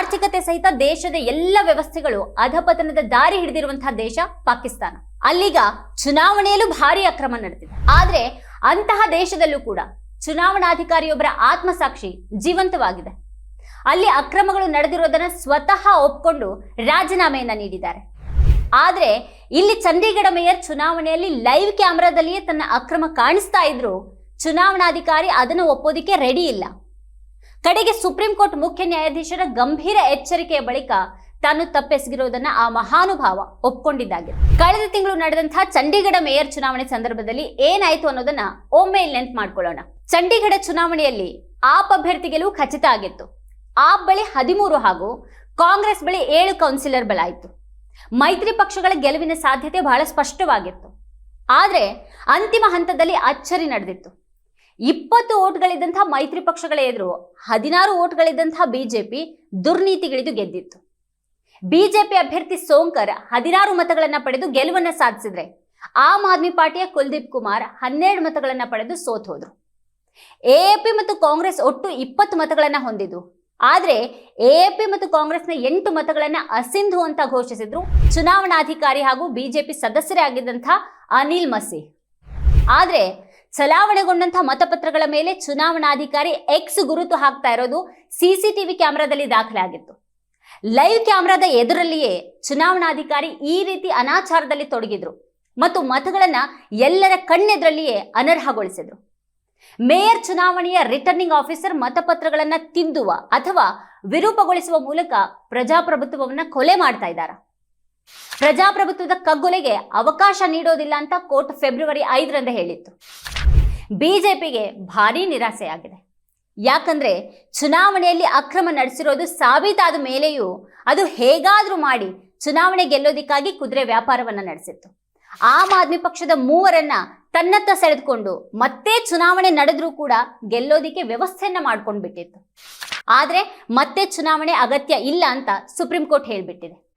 ಆರ್ಥಿಕತೆ ಸಹಿತ ದೇಶದ ಎಲ್ಲ ವ್ಯವಸ್ಥೆಗಳು ಅಧಪತನದ ದಾರಿ ಹಿಡಿದಿರುವಂತಹ ದೇಶ ಪಾಕಿಸ್ತಾನ. ಅಲ್ಲಿಗ ಚುನಾವಣೆಯಲ್ಲೂ ಭಾರಿ ಅಕ್ರಮ ನಡೆದಿದೆ. ಆದ್ರೆ ಅಂತಹ ದೇಶದಲ್ಲೂ ಕೂಡ ಚುನಾವಣಾಧಿಕಾರಿಯೊಬ್ಬರ ಆತ್ಮಸಾಕ್ಷಿ ಜೀವಂತವಾಗಿದೆ. ಅಲ್ಲಿ ಅಕ್ರಮಗಳು ನಡೆದಿರೋದನ್ನ ಸ್ವತಃ ಒಪ್ಕೊಂಡು ರಾಜೀನಾಮೆಯನ್ನ ನೀಡಿದ್ದಾರೆ. ಆದ್ರೆ ಇಲ್ಲಿ ಚಂಡೀಗಢ ಮೇಯರ್ ಚುನಾವಣೆಯಲ್ಲಿ ಲೈವ್ ಕ್ಯಾಮೆರಾದಲ್ಲಿಯೇ ತನ್ನ ಅಕ್ರಮ ಕಾಣಿಸ್ತಾ ಇದ್ರು, ಚುನಾವಣಾಧಿಕಾರಿ ಅದನ್ನು ಒಪ್ಪೋದಿಕ್ಕೆ ರೆಡಿ ಇಲ್ಲ. ಕಡೆಗೆ ಸುಪ್ರೀಂ ಕೋರ್ಟ್ ಮುಖ್ಯ ನ್ಯಾಯಾಧೀಶರ ಗಂಭೀರ ಎಚ್ಚರಿಕೆಯ ಬಳಿಕ ತಾನು ತಪ್ಪೆಸಗಿರುವುದನ್ನ ಆ ಮಹಾನುಭಾವ ಒಪ್ಕೊಂಡಿದ್ದಾಗಿದೆ ಕಳೆದ ತಿಂಗಳು ನಡೆದಂತಹ ಚಂಡೀಗಢ ಮೇಯರ್ ಚುನಾವಣೆ ಸಂದರ್ಭದಲ್ಲಿ ಏನಾಯ್ತು ಅನ್ನೋದನ್ನ ಒಮ್ಮೆ ನೆನ್ಪು ಮಾಡ್ಕೊಳ್ಳೋಣ. ಚಂಡೀಗಢ ಚುನಾವಣೆಯಲ್ಲಿ ಆಪ್ ಅಭ್ಯರ್ಥಿ ಗೆಲುವು ಖಚಿತ ಆಗಿತ್ತು. ಆಪ್ ಬಳಿ ಹದಿಮೂರು ಹಾಗೂ ಕಾಂಗ್ರೆಸ್ ಬಳಿ ಏಳು ಕೌನ್ಸಿಲರ್ ಬಲ ಆಯಿತು. ಮೈತ್ರಿ ಪಕ್ಷಗಳ ಗೆಲುವಿನ ಸಾಧ್ಯತೆ ಬಹಳ ಸ್ಪಷ್ಟವಾಗಿತ್ತು. ಆದರೆ ಅಂತಿಮ ಹಂತದಲ್ಲಿ ಅಚ್ಚರಿ ನಡೆದಿತ್ತು. ಇಪ್ಪತ್ತು ಓಟ್ಗಳಿದ್ದಂತಹ ಮೈತ್ರಿ ಪಕ್ಷಗಳ ಎದುರು ಹದಿನಾರು ಓಟ್ಗಳಿದ್ದಂತಹ ಬಿಜೆಪಿ ದುರ್ನೀತಿಗಿಳಿದು ಗೆದ್ದಿತ್ತು. ಬಿಜೆಪಿ ಅಭ್ಯರ್ಥಿ ಸೋಂಕರ್ ಹದಿನಾರು ಮತಗಳನ್ನ ಪಡೆದು ಗೆಲುವನ್ನ ಸಾಧಿಸಿದ್ರೆ ಆಮ್ ಆದ್ಮಿ ಪಾರ್ಟಿಯ ಕುಲ್ದೀಪ್ ಕುಮಾರ್ ಹನ್ನೆರಡು ಮತಗಳನ್ನ ಪಡೆದು ಸೋತ್ ಹೋದ್ರು. ಎಎಪಿ ಮತ್ತು ಕಾಂಗ್ರೆಸ್ ಒಟ್ಟು ಇಪ್ಪತ್ತು ಮತಗಳನ್ನ ಹೊಂದಿದ್ದು. ಆದ್ರೆ ಎಎಪಿ ಮತ್ತು ಕಾಂಗ್ರೆಸ್ನ ಎಂಟು ಮತಗಳನ್ನ ಅಸಿಂಧು ಅಂತ ಘೋಷಿಸಿದ್ರು ಚುನಾವಣಾಧಿಕಾರಿ ಹಾಗೂ ಬಿಜೆಪಿ ಸದಸ್ಯರೇ ಆಗಿದ್ದಂಥ ಅನಿಲ್ ಮಸಿ ಆದ್ರೆ ಚಲಾವಣೆಗೊಂಡಂತಹ ಮತಪತ್ರಗಳ ಮೇಲೆ ಚುನಾವಣಾಧಿಕಾರಿ ಎಕ್ಸ್ ಗುರುತು ಹಾಕ್ತಾ ಇರೋದು ಸಿಸಿಟಿವಿ ಕ್ಯಾಮೆರಾದಲ್ಲಿ ದಾಖಲಾಗಿತ್ತು. ಲೈವ್ ಕ್ಯಾಮೆರಾದ ಎದುರಲ್ಲಿಯೇ ಚುನಾವಣಾಧಿಕಾರಿ ಈ ರೀತಿ ಅನಾಚಾರದಲ್ಲಿ ತೊಡಗಿದ್ರು ಮತ್ತು ಮತಗಳನ್ನ ಎಲ್ಲರ ಕಣ್ಣೆದರಲ್ಲಿಯೇ ಅನರ್ಹಗೊಳಿಸಿದ್ರು. ಮೇಯರ್ ಚುನಾವಣೆಯ ರಿಟರ್ನಿಂಗ್ ಆಫೀಸರ್ ಮತಪತ್ರಗಳನ್ನ ತಿಂದುವ ಅಥವಾ ವಿರೂಪಗೊಳಿಸುವ ಮೂಲಕ ಪ್ರಜಾಪ್ರಭುತ್ವವನ್ನ ಕೊಲೆ ಮಾಡ್ತಾ ಇದ್ದಾರೆ? ಪ್ರಜಾಪ್ರಭುತ್ವದ ಕಗ್ಗೊಲೆಗೆ ಅವಕಾಶ ನೀಡೋದಿಲ್ಲ ಅಂತ ಕೋರ್ಟ್ ಫೆಬ್ರವರಿ ಐದರಂದು ಹೇಳಿತ್ತು. ಬಿಜೆಪಿಗೆ ಭಾರಿ ನಿರಾಸೆಯಾಗಿದೆ. ಯಾಕಂದ್ರೆ ಚುನಾವಣೆಯಲ್ಲಿ ಅಕ್ರಮ ನಡೆಸಿರೋದು ಸಾಬೀತಾದ ಮೇಲೆಯೂ ಅದು ಹೇಗಾದರೂ ಮಾಡಿ ಚುನಾವಣೆ ಗೆಲ್ಲೋದಿಕ್ಕಾಗಿ ಕುದುರೆ ವ್ಯಾಪಾರವನ್ನ ನಡೆಸಿತ್ತು. ಆಮ್ ಆದ್ಮಿ ಪಕ್ಷದ ಮೂವರನ್ನ ತನ್ನತ್ತ ಸೆಳೆದುಕೊಂಡು ಮತ್ತೆ ಚುನಾವಣೆ ನಡೆದ್ರೂ ಕೂಡ ಗೆಲ್ಲೋದಿಕ್ಕೆ ವ್ಯವಸ್ಥೆಯನ್ನ ಮಾಡ್ಕೊಂಡು ಬಿಟ್ಟಿತ್ತು ಆದ್ರೆ ಮತ್ತೆ ಚುನಾವಣೆ ಅಗತ್ಯ ಇಲ್ಲ ಅಂತ ಸುಪ್ರೀಂ ಕೋರ್ಟ್ ಹೇಳ್ಬಿಟ್ಟಿದೆ.